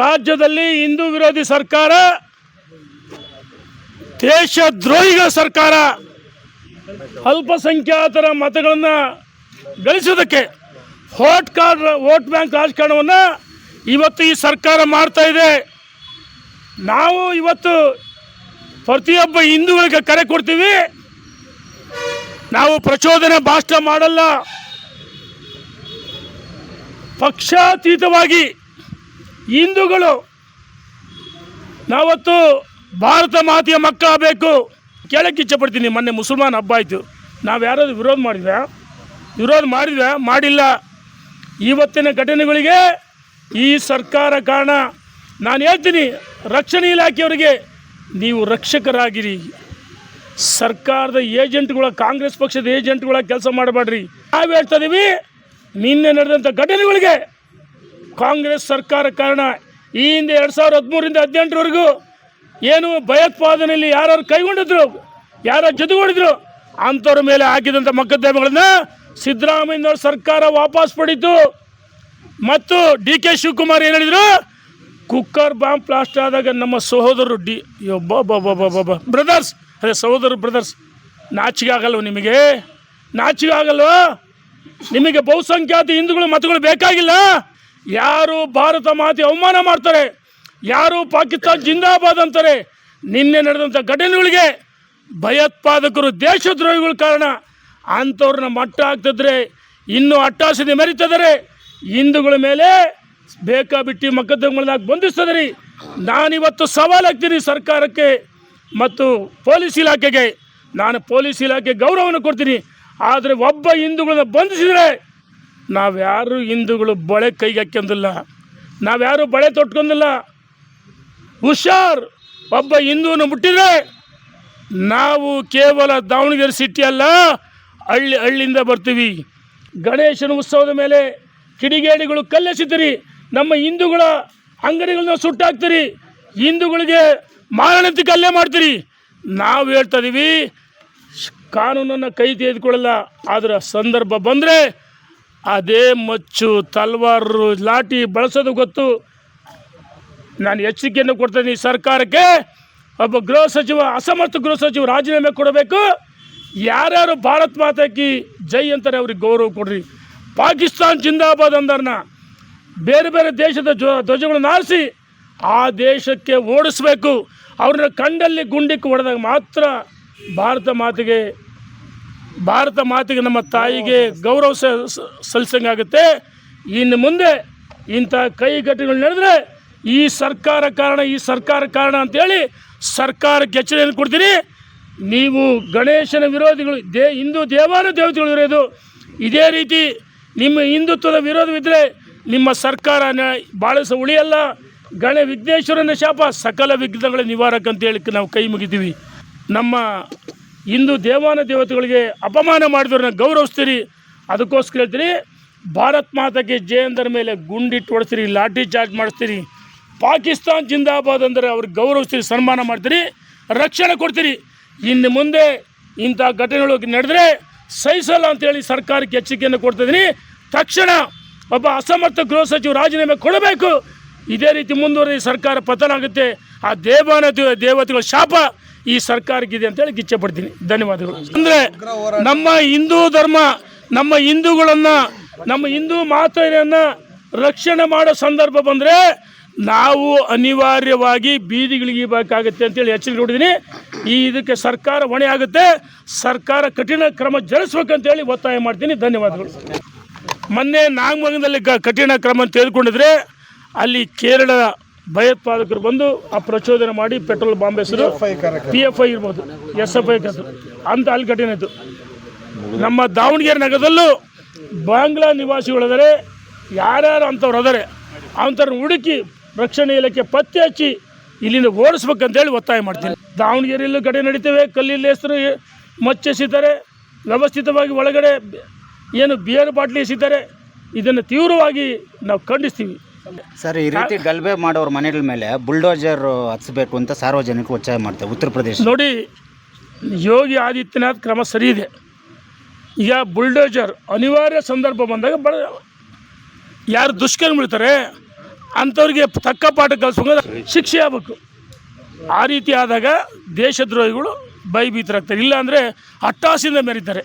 ರಾಜ್ಯದಲ್ಲಿ ಹಿಂದೂ ವಿರೋಧಿ ಸರ್ಕಾರ, ದೇಶದ್ರೋಹಿಗಳ ಸರ್ಕಾರ, ಅಲ್ಪಸಂಖ್ಯಾತರ ಮತಗಳನ್ನು ಗಳಿಸೋದಕ್ಕೆ ವೋಟ್ ಕಾರ್ಡ್, ವೋಟ್ ಬ್ಯಾಂಕ್ ರಾಜಕಾರಣವನ್ನು ಇವತ್ತು ಈ ಸರ್ಕಾರ ಮಾಡ್ತಾ ಇದೆ. ನಾವು ಇವತ್ತು ಪ್ರತಿಯೊಬ್ಬ ಹಿಂದೂಗಳಿಗೆ ಕರೆ ಕೊಡ್ತೀವಿ. ನಾವು ಪ್ರಚೋದನೆ ಭಾಷಣ ಮಾಡಲ್ಲ. ಪಕ್ಷಾತೀತವಾಗಿ ಹಿಂದೂಗಳು, ನಾವತ್ತು ಭಾರತ ಮಾತೆಯ ಮಕ್ಕಳಾಗಬೇಕು ಕೇಳಕ್ಕೆ ಇಚ್ಛಪಡ್ತೀನಿ ಮೊನ್ನೆ ಮುಸಲ್ಮಾನ್ ಹಬ್ಬ ಆಯಿತು. ನಾವು ಯಾರಾದರೂ ವಿರೋಧ ಮಾಡಿದ್ವಾ ವಿರೋಧ ಮಾಡಿದ್ವಾ ಮಾಡಿಲ್ಲ. ಇವತ್ತಿನ ಘಟನೆಗಳಿಗೆ ಈ ಸರ್ಕಾರ ಕಾರಣ. ನಾನು ಹೇಳ್ತೀನಿ, ರಕ್ಷಣೆ ಇಲಾಖೆಯವರಿಗೆ ನೀವು ರಕ್ಷಕರಾಗಿರಿ. ಸರ್ಕಾರದ ಏಜೆಂಟ್ಗಳ, ಕಾಂಗ್ರೆಸ್ ಪಕ್ಷದ ಏಜೆಂಟ್ಗಳ ಕೆಲಸ ಮಾಡಬೇಡ್ರಿ. ನಾವು ಹೇಳ್ತಾ ಇದ್ದೀವಿ ನಿನ್ನೆ ನಡೆದಂಥ ಘಟನೆಗಳಿಗೆ ಕಾಂಗ್ರೆಸ್ ಸರ್ಕಾರ ಕಾರಣ ಈ ಹಿಂದೆ ಎರಡು ಸಾವಿರದ ಹದಿಮೂರಿಂದ ಹದಿನೆಂಟರವರೆಗೂ ಏನು ಭಯೋತ್ಪಾದನೆಯಲ್ಲಿ ಯಾರು ಕೈಗೊಂಡಿದ್ರು ಯಾರ ಜೊತೆಗೂಡಿದ್ರು, ಅಂಥವ್ರ ಮೇಲೆ ಹಾಕಿದಂಥ ಮೊಕದ್ದಮೆಗಳನ್ನ ಸಿದ್ದರಾಮಯ್ಯನವ್ರ ಸರ್ಕಾರ ವಾಪಸ್ ಪಡೀತು ಮತ್ತು ಡಿ ಕೆ ಶಿವಕುಮಾರ್ ಏನು ಹೇಳಿದರು? ಕುಕ್ಕರ್ ಬಾಂಬ್ ಬ್ಲಾಸ್ಟ್ ಆದಾಗ ನಮ್ಮ ಸಹೋದರರು ಡಿ ಬಾಬಾ ಬ್ರದರ್ಸ್ ಅದೇ ಸಹೋದರ ಬ್ರದರ್ಸ್ ನಾಚಿಗೆ ಆಗಲ್ವ ನಿಮಗೆ? ನಾಚಿಗೆ ಆಗಲ್ವ? ನಿಮಗೆ ಬಹುಸಂಖ್ಯಾತ ಹಿಂದೂಗಳು ಮತಗಳು ಬೇಕಾಗಿಲ್ಲ? ಯಾರು ಭಾರತ ಮಾತೆ ಅವಮಾನ ಮಾಡ್ತಾರೆ, ಯಾರು ಪಾಕಿಸ್ತಾನ್ ಜಿಂದಾಬಾದ್ ಅಂತಾರೆ, ನಿನ್ನೆ ನಡೆದಂಥ ಘಟನೆಗಳಿಗೆ ಭಯೋತ್ಪಾದಕರು ದೇಶದ್ರೋಹಿಗಳ ಕಾರಣ ಅಂಥವ್ರನ್ನ ಮಟ್ಟ ಹಾಕ್ತಿದ್ರೆ, ಇನ್ನೂ ಅಟ್ಟಾಸನೆ ಮೆರಿತಿದ್ದಾರೆ. ಹಿಂದೂಗಳ ಮೇಲೆ ಬೇಕಾಬಿಟ್ಟಿ ಮೊಕದ್ದಮೆಗಳನ್ನ ಬಂಧಿಸ್ತದ್ರಿ ನಾನಿವತ್ತು ಸವಾಲು ಹಾಕ್ತೀನಿ ಸರ್ಕಾರಕ್ಕೆ ಮತ್ತು ಪೊಲೀಸ್ ಇಲಾಖೆಗೆ. ನಾನು ಪೊಲೀಸ್ ಇಲಾಖೆ ಗೌರವವನ್ನು ಕೊಡ್ತೀನಿ. ಆದರೆ ಒಬ್ಬ ಹಿಂದೂಗಳನ್ನ ಬಂಧಿಸಿದರೆ ನಾವ್ಯಾರು ಹಿಂದೂಗಳು ಬಳೆ ಕೈಗೆ ಹಾಕ್ಯಂದಿಲ್ಲ, ನಾವ್ಯಾರು ಬಳೆ ತೊಟ್ಕೊಂಡಿಲ್ಲ. ಹುಷಾರ್, ಒಬ್ಬ ಹಿಂದೂನು ಮುಟ್ಟಿದ್ರೆ ನಾವು ಕೇವಲ ದಾವಣಗೆರೆ ಸಿಟಿ ಅಲ್ಲ, ಹಳ್ಳಿ ಹಳ್ಳಿಯಿಂದ ಬರ್ತೀವಿ. ಗಣೇಶನ ಉತ್ಸವದ ಮೇಲೆ ಕಿಡಿಗೇಡಿಗಳು ಕಲ್ಲೆಸಿದ್ದೀರಿ ನಮ್ಮ ಹಿಂದೂಗಳ ಅಂಗಡಿಗಳನ್ನ ಸುಟ್ಟಾಕ್ತೀರಿ. ಹಿಂದೂಗಳಿಗೆ ಮಾರಣಂತೆ ಕಲ್ಲೆ ಮಾಡ್ತೀರಿ. ನಾವು ಹೇಳ್ತಾ ಇದ್ದೀವಿ ಕಾನೂನನ್ನು ಕೈ ತೆಗೆದುಕೊಳ್ಳಲ್ಲ. ಆದರೆ ಸಂದರ್ಭ ಬಂದರೆ ಅದೇ ಮಚ್ಚು, ತಲ್ವಾರು, ಲಾಠಿ ಬಳಸೋದು ಗೊತ್ತು. ನಾನು ಎಚ್ಚರಿಕೆಯನ್ನು ಕೊಡ್ತೀನಿ ಸರ್ಕಾರಕ್ಕೆ. ಒಬ್ಬ ಗೃಹ ಸಚಿವ, ಅಸಮರ್ಥ ಗೃಹ ಸಚಿವ ರಾಜೀನಾಮೆ ಕೊಡಬೇಕು. ಯಾರ್ಯಾರು ಭಾರತ್ ಮಾತಾಕಿ ಜೈ ಅಂತಾರೆ ಅವ್ರಿಗೆ ಗೌರವ ಕೊಡ್ರಿ. ಪಾಕಿಸ್ತಾನ್ ಜಿಂದಾಬಾದ್ ಅಂದರ್ನ ಬೇರೆ ಬೇರೆ ದೇಶದ ಜ್ವ ಧ್ವಜಗಳನ್ನು ಆರಿಸಿ ಆ ದೇಶಕ್ಕೆ ಓಡಿಸ್ಬೇಕು. ಅವ್ರನ್ನ ಕಂಡಲ್ಲಿ ಗುಂಡಿಕ್ಕೆ ಹೊಡೆದಾಗ ಮಾತ್ರ ಭಾರತ ಮಾತೆಗೆ ಭಾರತ ಮಾತೆಗೆ ನಮ್ಮ ತಾಯಿಗೆ ಗೌರವ ಸಲ್ಲಿಸಂಗಾಗುತ್ತೆ. ಇನ್ನು ಮುಂದೆ ಇಂಥ ಕೈಗಟ್ಟುಗಳು ನಡೆದ್ರೆ ಈ ಸರ್ಕಾರ ಕಾರಣ, ಈ ಸರ್ಕಾರ ಕಾರಣ ಅಂತೇಳಿ ಸರ್ಕಾರಕ್ಕೆ ಎಚ್ಚರಿಕೆಯನ್ನು ಕೊಡ್ತೀನಿ. ನೀವು ಗಣೇಶನ ವಿರೋಧಿಗಳು, ದೇ, ಹಿಂದೂ ದೇವಾನು ದೇವತೆಗಳು ಇರೋದು, ಇದೇ ರೀತಿ ನಿಮ್ಮ ಹಿಂದುತ್ವದ ವಿರೋಧವಿದ್ದರೆ ನಿಮ್ಮ ಸರ್ಕಾರ ಸಹ ಉಳಿಯಲ್ಲ. ಗಣ ವಿಘ್ನೇಶ್ವರನ ಶಾಪ ಸಕಲ ವಿಘ್ನಗಳ ನಿವಾರಕ ಅಂತೇಳಿ ನಾವು ಕೈ ಮುಗಿದೀವಿ ನಮ್ಮ ಹಿಂದೂ ದೇವಾನ ದೇವತೆಗಳಿಗೆ ಅಪಮಾನ ಮಾಡಿದವ್ರನ್ನ ಗೌರವಿಸ್ತೀರಿ. ಅದಕ್ಕೋಸ್ಕರ ಹೇಳ್ತೀರಿ ಭಾರತ್ ಮಾತಾಗೆ ಜಯ ಅಂದರ ಮೇಲೆ ಗುಂಡಿಟ್ಟು ಹೊಡೆಸ್ತೀರಿ, ಲಾಠಿ ಚಾರ್ಜ್ ಮಾಡಿಸ್ತೀರಿ. ಪಾಕಿಸ್ತಾನ್ ಜಿಂದಾಬಾದ್ ಅಂದರೆ ಅವ್ರಿಗೆ ಗೌರವಿಸ್ತೀರಿ, ಸನ್ಮಾನ ಮಾಡ್ತೀರಿ, ರಕ್ಷಣೆ ಕೊಡ್ತೀರಿ. ಇನ್ನು ಮುಂದೆ ಇಂಥ ಘಟನೆಗಳು ನಡೆದರೆ ಸಹಿಸಲ್ಲ ಅಂತೇಳಿ ಸರ್ಕಾರಕ್ಕೆ ಎಚ್ಚರಿಕೆಯನ್ನು ಕೊಡ್ತಿದ್ದೀನಿ ತಕ್ಷಣ ಒಬ್ಬ ಅಸಮರ್ಥ ಗೃಹ ಸಚಿವ ರಾಜೀನಾಮೆ ಕೊಡಬೇಕು. ಇದೇ ರೀತಿ ಮುಂದುವರೆದ ಸರ್ಕಾರ ಪತನ ಆಗುತ್ತೆ. ಆ ದೇವಾನ ದೇವತೆಗಳ ಶಾಪ ಈ ಸರ್ಕಾರಕ್ಕಿದೆ ಅಂತೇಳಿ ಇಚ್ಛೆ ಪಡ್ತೀನಿ. ಧನ್ಯವಾದಗಳು. ಅಂದರೆ ನಮ್ಮ ಹಿಂದೂ ಧರ್ಮ, ನಮ್ಮ ಹಿಂದೂಗಳನ್ನು, ನಮ್ಮ ಹಿಂದೂ ಮಾತೆಯನ್ನು ರಕ್ಷಣೆ ಮಾಡೋ ಸಂದರ್ಭ ಬಂದರೆ ನಾವು ಅನಿವಾರ್ಯವಾಗಿ ಬೀದಿಗಳಿಗೆ ಬೇಕಾಗುತ್ತೆ ಅಂತೇಳಿ ಎಚ್ಚರಿಕೆ ನೋಡಿದ್ದೀನಿ ಈ ಇದಕ್ಕೆ ಸರ್ಕಾರ ಹೊಣೆ ಆಗುತ್ತೆ. ಸರ್ಕಾರ ಕಠಿಣ ಕ್ರಮ ಜರುಗಿಸ್ಬೇಕಂತೇಳಿ ಒತ್ತಾಯ ಮಾಡ್ತೀನಿ. ಧನ್ಯವಾದಗಳು. ಮೊನ್ನೆ ನಾಗಮಂಗಲದಲ್ಲಿ ಕ ಕಠಿಣ ಕ್ರಮ ತೆಗೆದುಕೊಂಡಿದ್ರೆ ಅಲ್ಲಿ ಕೇರಳ ಭಯೋತ್ಪಾದಕರು ಬಂದು ಆ ಪ್ರಚೋದನೆ ಮಾಡಿ ಪೆಟ್ರೋಲ್ ಬಾಂಬ್ ಹೆಸರು ಪಿ ಎಫ್ ಐ ಇರ್ಬೋದು ಎಸ್ ಎಫ್ ಐ ಅಂತ ಅಲ್ಲಿ ಘಟನೆ ಇತ್ತು ನಮ್ಮ ದಾವಣಗೆರೆ ನಗರದಲ್ಲೂ ಬಾಂಗ್ಲಾ ನಿವಾಸಿಗಳಿದ್ದಾರೆ ಯಾರ್ಯಾರು ಅಂಥವ್ರು ಅದರೆ ಅಂಥವ್ರನ್ನ ಹುಡುಕಿ ರಕ್ಷಣೆ ಇಲಾಖೆ ಪತ್ತೆ ಹಚ್ಚಿ ಇಲ್ಲಿಂದ ಓಡಿಸ್ಬೇಕಂತೇಳಿ ಒತ್ತಾಯ ಮಾಡ್ತೀನಿ. ದಾವಣಗೆರೆಯಲ್ಲೂ ಘಟನೆ ನಡೀತೇವೆ ಕಲ್ಲಿಲ್ಲಿ ಹೆಸರು ಮಚ್ಚೆಸಿದ್ದಾರೆ ವ್ಯವಸ್ಥಿತವಾಗಿ ಒಳಗಡೆ ಏನು ಬಿಯರ್ ಬಾಟ್ಲಿ ಎಸಿದ್ದಾರೆ ಇದನ್ನು ತೀವ್ರವಾಗಿ ನಾವು ಖಂಡಿಸ್ತೀವಿ. ಸರ್ ಈ ರೀತಿ ಗಲಭೆ ಮಾಡೋರ ಮನೆಗಳ ಮೇಲೆ ಬುಲ್ಡೋಜರ್ ಹತ್ಸ್ಬೇಕು ಅಂತ ಸಾರ್ವಜನಿಕರು ಒತ್ತಾಯ ಮಾಡ್ತಾರೆ ಉತ್ತರ ಪ್ರದೇಶ ನೋಡಿ ಯೋಗಿ ಆದಿತ್ಯನಾಥ್ ಕ್ರಮ ಸರಿ ಇದೆ. ಈಗ ಬುಲ್ಡೋಜರ್ ಅನಿವಾರ್ಯ ಸಂದರ್ಭ ಬಂದಾಗ ಬಡ ಯಾರು ದುಷ್ಕರ್ಮಿಳ್ತಾರೆ ಅಂಥವ್ರಿಗೆ ತಕ್ಕ ಪಾಠ ಕಲಿಸ್ಬೇಕು ಶಿಕ್ಷೆ ಆಗಬೇಕು. ಆ ರೀತಿ ಆದಾಗ ದೇಶದ್ರೋಹಿಗಳು ಭಯಭೀತರಾಗ್ತಾರೆ. ಇಲ್ಲಾಂದರೆ ಅಟ್ಟಾಸಿಂದ ಮೆರೀತಾರೆ